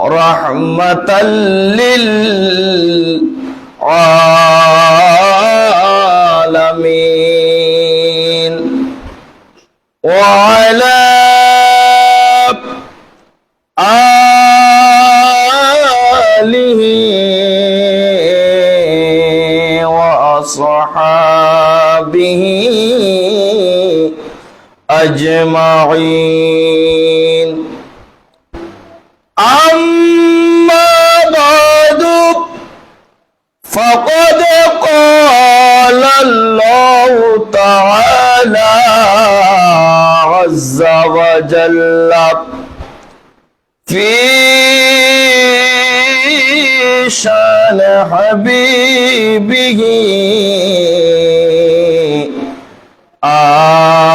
رحمة للعالمين. وعلى آله وأصحابه أجمعين. فقد قال الله تعالى عز وجل في شان حبيبه. آمرا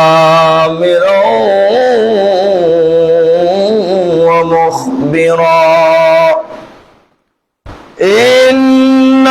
ومخبرا. إن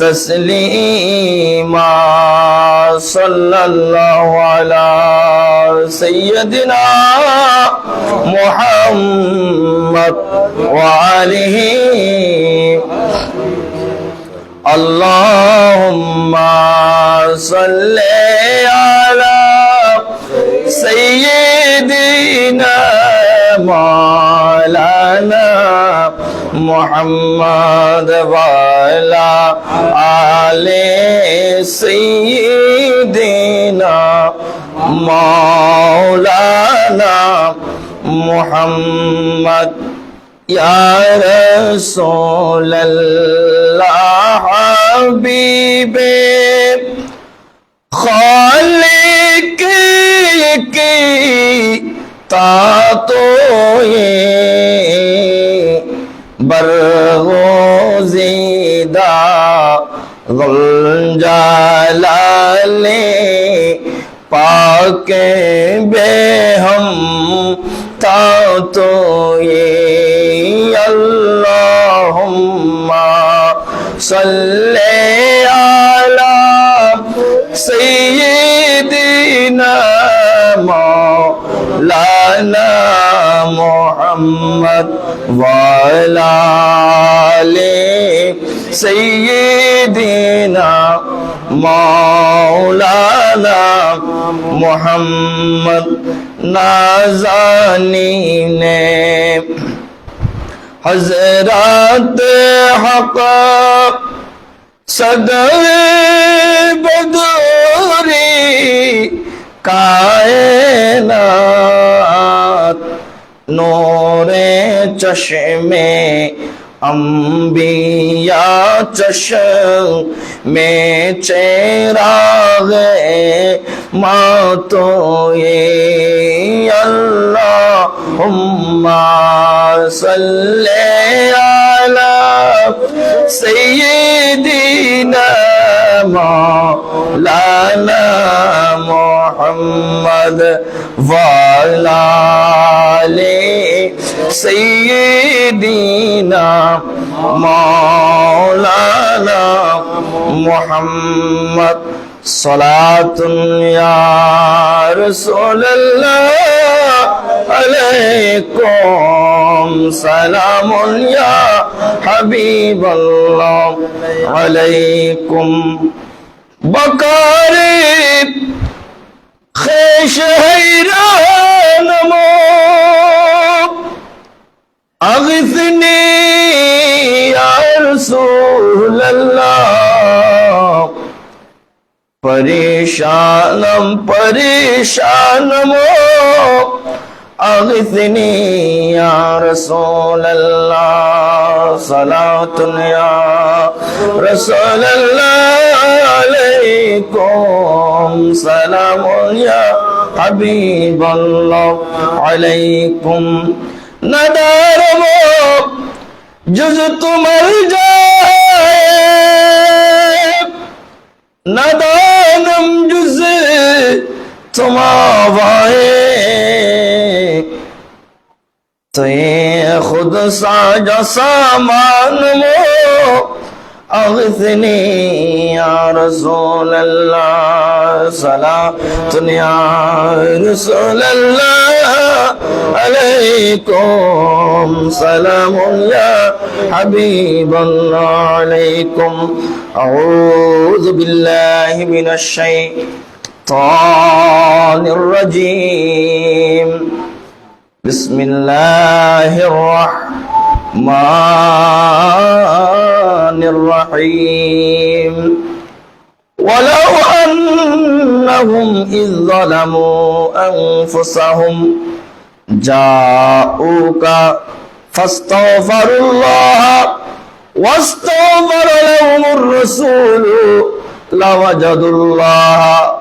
تسليما صلى الله على سيدنا محمد وعليه اللهم صل على سيدنا مولانا محمد وعلى آل سيدنا مولانا محمد يا رسول الله حبيبي خالق کی تاتوئے برغزیدہ غلجلال پاک بے ہم تا تو یہ اللہم صلی وعلى آل سيدنا مولانا محمد نازانین حضرات حق صدر بدوری کائنات چشمے انبیاء چشم میں چراغ ماں تو یہ اللہم صلی علی سیدنا مولانا محمد وعلا আলে সৈদিনা মৌলানা মোহাম্মদ সলাতুন রসুল্লাহ আলাইকুম সালামুন ইয়া হাবিবাল্লাহ আলাইকুম বকারে খেশ হেরা اللہ پریشانم پریشانم اغثنی یا رسول اللہ صلاة یا رسول اللہ علیکم سلام یا حبیب اللہ علیکم ندارم যুজ তোমার নাদানম যুজ তোমাবায়ে তুই খুদ সাজ সামান মো أغثني يا رسول الله صلاة يا رسول الله عليكم. سلام يا حبيب الله عليكم. أعوذ بالله من الشيطان الرجيم. بسم الله الرحمن الرحيم. ولو أنهم إذ ظلموا أنفسهم جاءوك فاستغفروا الله واستغفر لهم الرسول لوجدوا الله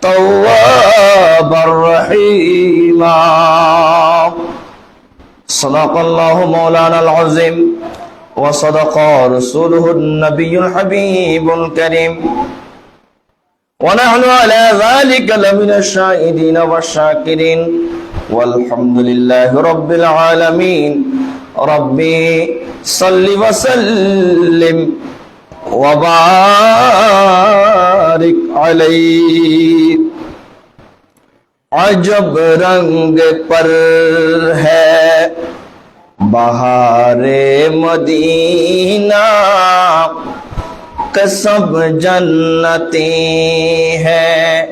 توابا رحيما صدق الله مولانا العظيم وصدق رسوله النبي الحبيب الكريم ونحن على ذلك لمن الشاهدين والشاكرين والحمد لله رب العالمين. ربي صل وسلم وبارك عليه. عجب رنگ پر ہے بہار مدینہ کسب جنتی ہے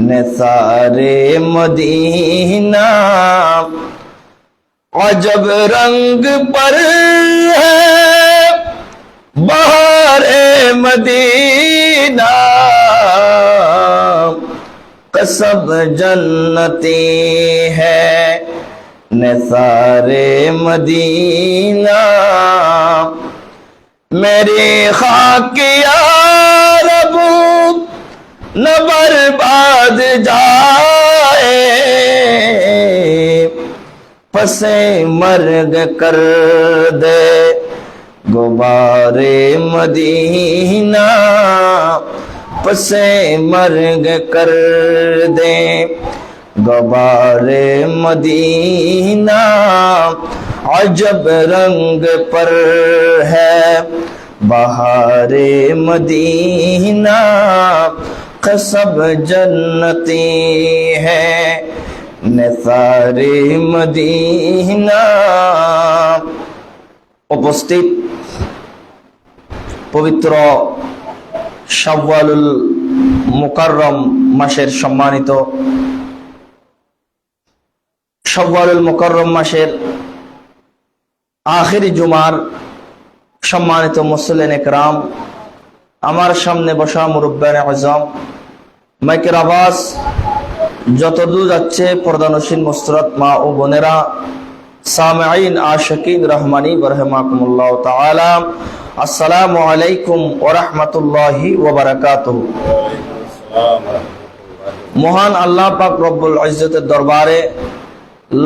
نثارے مدینہ عجب رنگ پر ہے۔ بہار مدینہ کسب جنتی ہے۔ نثار مدینہ میری خاکیاں نہ برباد جائے۔ پسے مرگ کر دے۔ غبار مدینہ پسے مرگ کر دے۔ غبار مدینہ، عجب رنگ پر ہے۔ بہار مدینہ कसब जन्नती है नसारे मदीना উপস্থিত পবিত্র শাওয়ালুল মুকাররম মাসের সম্মানিত শাওয়ালুল মুকাররম মাসের আখেরি জুমার সম্মানিত মুসলিন একরাম আমার সামনে বসা মুরব্বান আজম। মাইকের আওয়াজ যতদূর যাচ্ছে প্রধানসীন মুস্তরত মা ও বোনেরা। সামাইন আশকিন রহমানি বরহমাকুমুল্লাহ তাআলা। আসসালামু আলাইকুম ওয়া রাহমাতুল্লাহি ওয়া বারাকাতুহু। মহান আল্লাহ পাক রব্বুল ইজ্জতের দরবারে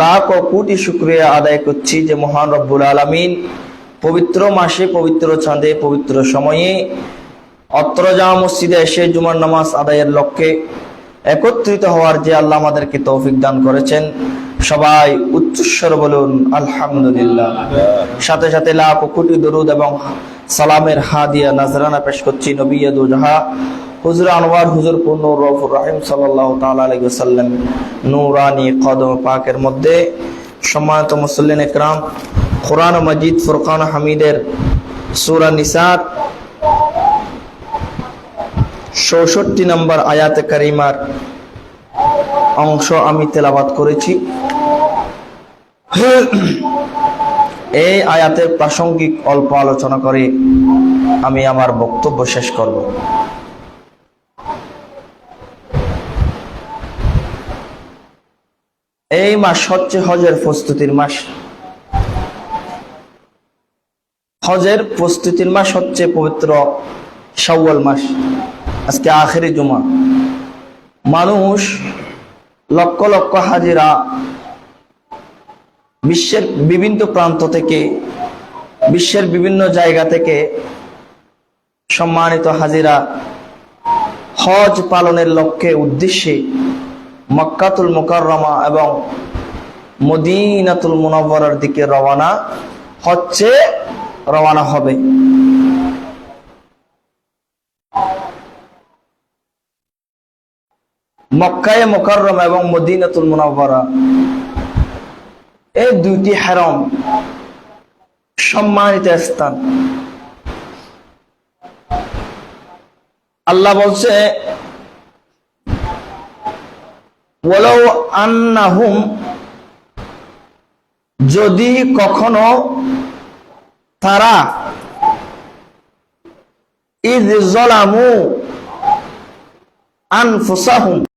লাখ ও কোটি শুকরিয়া আদায় করছি যে মহান রব্বুল আলামিন পবিত্র মাসে পবিত্র চাঁদে, পবিত্র সময়ে অত্র জামা মসজিদে এসে জুমার নামাজ আদায়ের লক্ষ্যে একত্রিত হওয়ার যে আল্লাহ আমাদেরকে তৌফিক দান করেছেন, সবাই উচ্চস্বর বলুন, আলহামদুলিল্লাহ। সাথে সাথে লাখ কোটি দরুদ এবং সালামের হাদিয়া নাজরানা পেশ করছি নবী জাহা হুজুর আনোয়ার হুজুর নূর রফুর রাহিম সাল্লাহ সাল্লাম নূরানি কদম পাকের মধ্যে সম্মানিত মুসল্লিন একরাম, কোরআন মজিদ ফুরকান হামিদের সূরা নিসার চৌষট্টি নম্বর আয়াতে কারিমার অংশ আমি তেলাবাদ করেছি। এই আয়াতের প্রাসঙ্গিক অল্প আলোচনা করে আমি আমার বক্তব্য শেষ করব। এই মাস হচ্ছে হজের প্রস্তুতির মাস। হজের প্রস্তুতির মাস হচ্ছে পবিত্র শাওয়াল মাস। আজকে আখেরি জুমা। মানুষ লক্ষ লক্ষ হাজিরা বিশ্বের বিভিন্ন প্রান্ত থেকে, বিশ্বের বিভিন্ন জায়গা থেকে সম্মানিত হাজিরা হজ পালনের লক্ষ্যে উদ্দেশ্যে মক্কাতুল মুকাররমা এবং মদিনাতুল মুনাওয়ারার দিকে রওনা হচ্ছে, রওনা হবে। মক্কায় মোকাররম এবং মদিনাতুল মুনাওয়ারা। এই দুইটি হারম সম্মানিত স্থান। আল্লাহ বলছে যদি কখনো তারা ইজ জলামু আনফুসাহুম